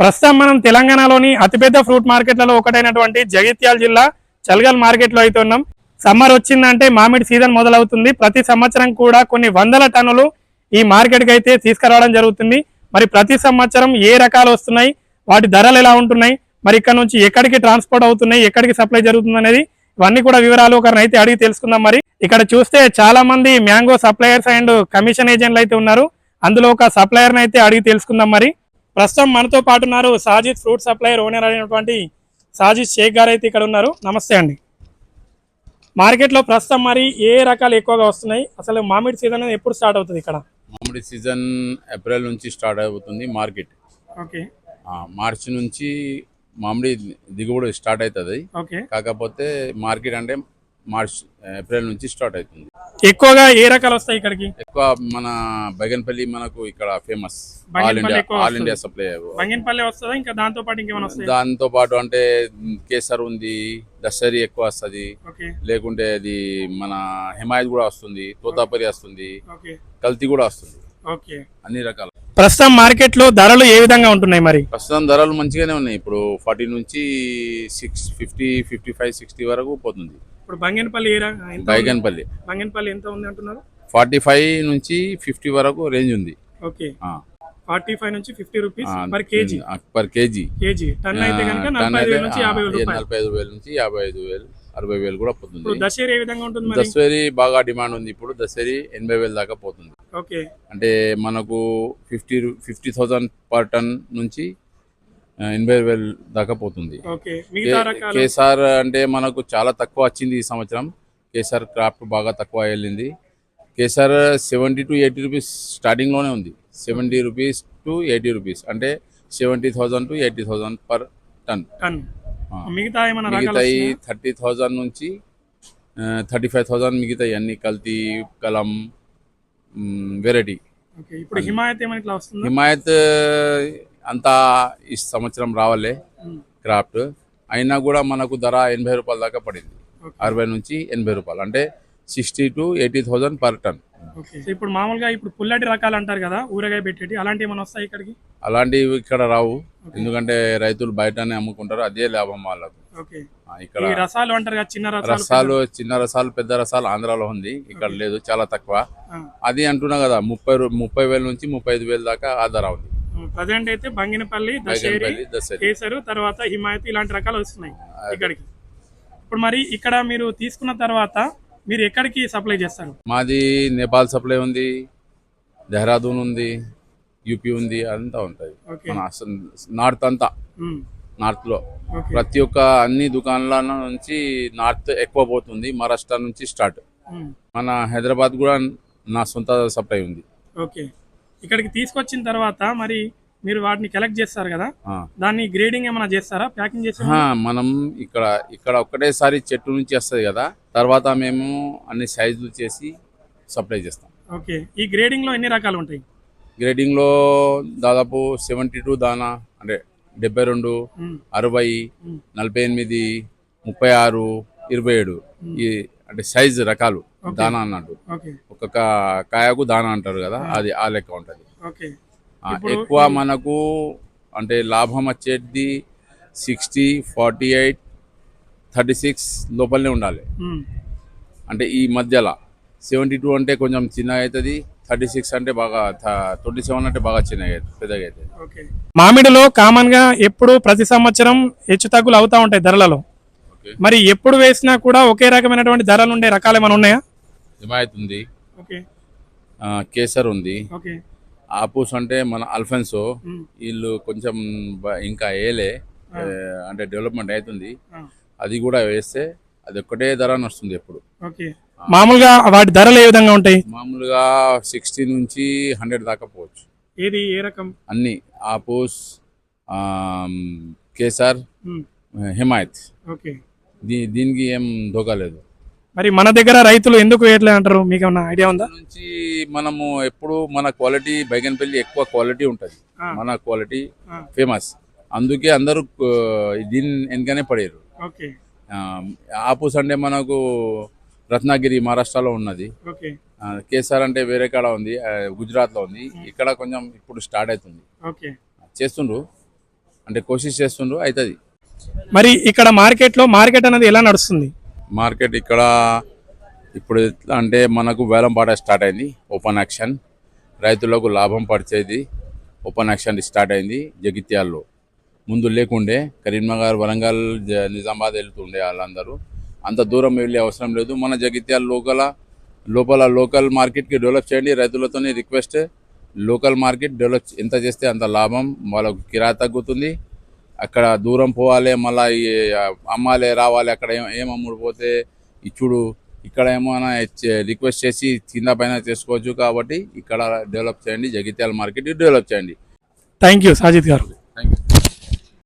ప్రస్తుతం మనం తెలంగాణలోని అతిపెద్ద ఫ్రూట్ మార్కెట్లలో ఒకటైనటువంటి జగిత్యాల జిల్లా చల్గల్ మార్కెట్లో అయితే ఉన్నాం. సమ్మర్ వచ్చిందంటే మామిడి సీజన్ మొదలవుతుంది. ప్రతి సంవత్సరం కూడా కొన్ని వందల టన్నులు ఈ మార్కెట్కి అయితే తీసుకురావడం జరుగుతుంది. మరి ప్రతి సంవత్సరం ఏ రకాలు వస్తున్నాయి? వాటి ధరలు ఎలా ఉంటున్నాయి? మరి ఇక్కడ నుంచి ఎక్కడికి ట్రాన్స్పోర్ట్ అవుతున్నాయి? ఎక్కడికి సప్లై జరుగుతుంది అనేది ఇవన్నీ కూడా వివరాలు ఒకరిని అయితే అడిగి తెలుసుకుందాం మరి. ఇక్కడ చూస్తే చాలా మంది మ్యాంగో సప్లయర్స్ అండ్ కమిషన్ ఏజెంట్లు అయితే ఉన్నారు. అందులో ఒక సప్లయర్ని అయితే అడిగి తెలుసుకుందాం మరి. ప్రస్తుతం మనతో పాటు ఉన్నారు సాజిద్ ఫ్రూట్ సప్లయర్ ఓనర్ అయినటువంటి సాజిద్ షేక్ గారు అయితే ఇక్కడ ఉన్నారు. నమస్తే అండి. మార్కెట్లో ప్రస్తుతం మరి ఏ రకాలు ఎక్కువగా వస్తున్నాయి? అసలు మామిడి సీజన్ అనేది ఎప్పుడు స్టార్ట్ అవుతుంది ఇక్కడ? మామిడి సీజన్ ఏప్రిల్ నుంచి స్టార్ట్ అవుతుంది మార్కెట్. ఓకే. మార్చి నుంచి మామిడి దిగుబడి స్టార్ట్ అవుతుంది. కాకపోతే మార్కెట్ అంటే మార్చ్ ఏప్రిల్ నుంచి స్టార్ట్ అవుతుంది. ఎక్కువగా ఏ రకాలు వస్తాయి ఇక్కడికి? ఎక్కువ మన బైగన్పల్లి మనకు ఇక్కడ famous all India all. India supply Banganapalli వస్తుందా? ఇంకా దాంతో పాటు ఇంకేమైనా వస్తాయి? దాంతో పాటు అంటే కేసర్ ఉంది దసరి ఎక్కువ వస్తుంది. లేకుంటే అది మన హిమాయత్ కూడా వస్తుంది తోతాపరి వస్తుంది కల్తీ కూడా వస్తుంది. అన్ని రకాల. ప్రస్తుతం మార్కెట్లో ధరలు ఏ విధంగా ఉంటున్నాయి మరి? ప్రస్తుతం ధరలు మంచిగానే ఉన్నాయి. ఇప్పుడు ఫార్టీ నుంచి six fifty fifty five sixty వరకు పోతుంది. ఇప్పుడు బంగినపల్లి ఏ? బైగన్పల్లి. బంగినపల్లి ఎంత ఉంది అంటున్నారు? ఫార్టీ ఫైవ్ నుంచి ఫిఫ్టీ వరకు రేంజ్ ఉంది. ఓకే. ఫార్టీ ఫైవ్ నుంచి fifty rupees per KG. Per KG. KG. Ton అయితే కనుక నలభై ఐదు నుంచి యాభై వేల నుంచి యాభై ఐదు వేలు అరవై వేలు కూడా పోతుంది. దశేరి ఏ విధంగా ఉంటుంది దసరి బాగా డిమాండ్ ఉంది ఇప్పుడు. దసరి ఎనభై వేలు దాకా పోతుంది. ఓకే. అంటే మనకు fifty fifty thousand per ton నుంచి ఎనభై వేలు దాకా పోతుంది. కేసార్ అంటే మనకు చాలా తక్కువ వచ్చింది ఈ సంవత్సరం. కేసార్ క్రాఫ్ట్ బాగా తక్కువ వెళ్ళింది Kesar seventy to eighty rupees స్టార్టింగ్లోనే ఉంది. Seventy rupees to eighty rupees. అంటే seventy thousand to eighty thousand per ton. మిగతా మిగతాయి? థర్టీ థౌజండ్ నుంచి థర్టీ ఫైవ్ థౌజండ్ మిగతాయి అన్ని. కల్తీ కలం వెరైటీ. హిమాయత్ అంతా ఈ సంవత్సరం రావాలే. క్రాఫ్ట్. అయినా కూడా మనకు ధర ఎనభై రూపాయల దాకా పడింది. అరవై నుంచి ఎనభై రూపాయలు. అంటే sixty to eighty thousand per ton. ఇప్పుడు మామూలుగా ఇప్పుడు పుల్లటి రకాలు అంటారు కదా ఊరగాయ పెట్టేటి అలాంటి ఏమైనా వస్తాయి ఇక్కడికి? అలాంటివి ఇక్కడ రావు. ఎందుకంటే రైతులు బయటనే అమ్ముకుంటారు అదే లాభం వాళ్ళకు. ఇక్కడ రసాలు అంటారు కదా చిన్న రసాలు చిన్న రసాలు పెద్ద రసాలు ఆంధ్రాలో ఉంది. ఇక్కడ లేదు చాలా తక్కువ. అది అంటున్నా కదా ముప్పై ముప్పై వేల నుంచి ముప్పై ఐదు వేల దాకా ఆ ధర ఉంది. ప్రజెంట్ అయితే బంగినపల్లి దశేరి కేసరు తర్వాత హిమాయత్ ఇలాంటి రకాలు వస్తున్నాయి ఇక్కడికి. ఇప్పుడు మరి ఇక్కడ మీరు తీసుకున్న తర్వాత మీరు ఎక్కడికి సప్లై చేస్తారు? మాది నేపాల్ సప్లై ఉంది దెహ్రాదూన్ ఉంది యూపీ ఉంది అంతా ఉంటుంది ఓకే. మన అసలు నార్త్ అంతా. నార్త్లో ప్రతి ఒక్క అన్ని దుకాణాల నుంచి నార్త్ ఎక్కువ పోతుంది మహారాష్ట్ర నుంచి స్టార్ట్. మన హైదరాబాద్ కూడా నా సొంత సప్లై ఉంది. ఓకే. ఇక్కడికి తీసుకొచ్చిన తర్వాత మరి మీరు వాటిని కలెక్ట్ చేస్తారు కదా. దాన్ని గ్రేడింగ్ ఏమైనా చేస్తారా? ప్యాకింగ్ చేసి మనం ఇక్కడ ఇక్కడ ఒక్కటేసారి చెట్టు నుంచి వస్తుంది కదా తర్వాత మేము అన్ని సైజులు చేసి సప్లై చేస్తాం. ఓకే. ఈ గ్రేడింగ్లో ఎన్ని రకాలు ఉంటాయి? గ్రేడింగ్లో దాదాపు సెవెంటీ టూ దానా అంటే డెబ్బై రెండు అరవై నలభై ఎనిమిది ముప్పై ఆరు ఇరవై ఏడు. ఈ అంటే సైజ్ రకాలు దానా అన్నట్టు. ఒక్కొక్క కాయకు దానా అంటారు కదా అది ఆ లెక్క ఉంటుంది ఎక్కువ మనకు అంటే లాభం వచ్చేది sixty forty eight thirty six లోపలనే ఉండాలి. ఉమ్, అంటే ఈ మధ్యలో సెవెంటీ టూ అంటే కొంచెం చిన్నగా అవుతుంది థర్టీ సిక్స్ అంటే బాగా ట్వంటీ సెవెన్ అంటే బాగా చిన్నగా అవుతుంది పెద్దగా అవుతుంది ఓకే. మామిడిలో కామన్గా ఎప్పుడు ప్రతి సంవత్సరం హెచ్చు తగ్గులు అవుతా ఉంటాయి ధరలలో. ఓకే. మరి ఎప్పుడు వేసినా కూడా ఒకే రకమైనటువంటి ధరలు ఉండే రకాలు ఏమైనా ఉన్నాయా? ఆ, కేసర్ ఉంది. ఆపూస్ అంటే మన అల్ఫెన్సో వీళ్ళు కొంచెం ఇంకా ఏలే అంటే డెవలప్మెంట్ అవుతుంది. అది కూడా వేస్తే అది ఒక్కటే ధర నడుస్తుంది ఎప్పుడు. మామూలుగా వాటి ధరలు ఏ విధంగా ఉంటాయి? మామూలుగా సిక్స్టీ నుంచి హండ్రెడ్ దాకా పోవచ్చు. ఏది ఏ రకం? అన్ని. ఆపూస్ కేసర్ హిమాయత్. ఓకే. దీనికి ఏం ధోకా లేదు. మరి మన దగ్గర రైతులు ఎందుకు వేయట్లేదు అంటారు? మీకు ఏమన్నా ఐడియా ఉందా? నుంచి మనము ఎప్పుడు మన క్వాలిటీ బైగన్పల్లి ఎక్కువ క్వాలిటీ ఉంటుంది. మన క్వాలిటీ ఫేమస్. అందుకే అందరూ దీని వెనకనే పడారు. ఓకే. ఆ, ఆపూస్ అంటే మనకు రత్నగిరి మహారాష్ట్రలో ఉన్నది. కేసర్ అంటే వేరే కాడ ఉంది ఆ, గుజరాత్లో ఉంది. ఇక్కడ కొంచెం ఇప్పుడు స్టార్ట్ అవుతుంది. చేస్తుండ్రు. అంటే కోషిష్ చేస్తుండ్రు అవుతుంది మరి ఇక్కడ మార్కెట్లో మార్కెట్ అనేది ఎలా నడుస్తుంది? మార్కెట్ ఇక్కడ ఇప్పుడు ఎట్లా అంటే మనకు వేలం పాట స్టార్ట్ అయింది. Open auction. రైతులకు లాభం పడిచేది ఓపెన్ యాక్షన్ స్టార్ట్ అయింది జగిత్యాల్లో. ముందు లేకుండే కరీంనగర్ వరంగల్ జ- నిజామాబాద్ వెళ్తుండే వాళ్ళందరూ. అంత దూరం వెళ్ళే అవసరం లేదు. మన జగిత్యాల లోకల లోపల లోకల్ మార్కెట్కి డెవలప్ చేయండి. రైతులతోనే రిక్వెస్ట్ లోకల్ మార్కెట్ డెవలప్ ఎంత చేస్తే అంత లాభం వాళ్ళకు కిరా తగ్గుతుంది. అక్కడ దూరం పోవాలి మళ్ళీ అమ్మాలి రావాలి అక్కడ ఏం ఏం అమ్ముడు పోతే ఇచ్చుడు ఇక్కడ ఏమైనా రిక్వెస్ట్ చేసి కింద పైన చేసుకోవచ్చు కాబట్టి ఇక్కడ డెవలప్ చేయండి జగిత్యాల మార్కెట్ డెవలప్ చేయండి. థ్యాంక్ యూ సాజిద్ గారు. Thank you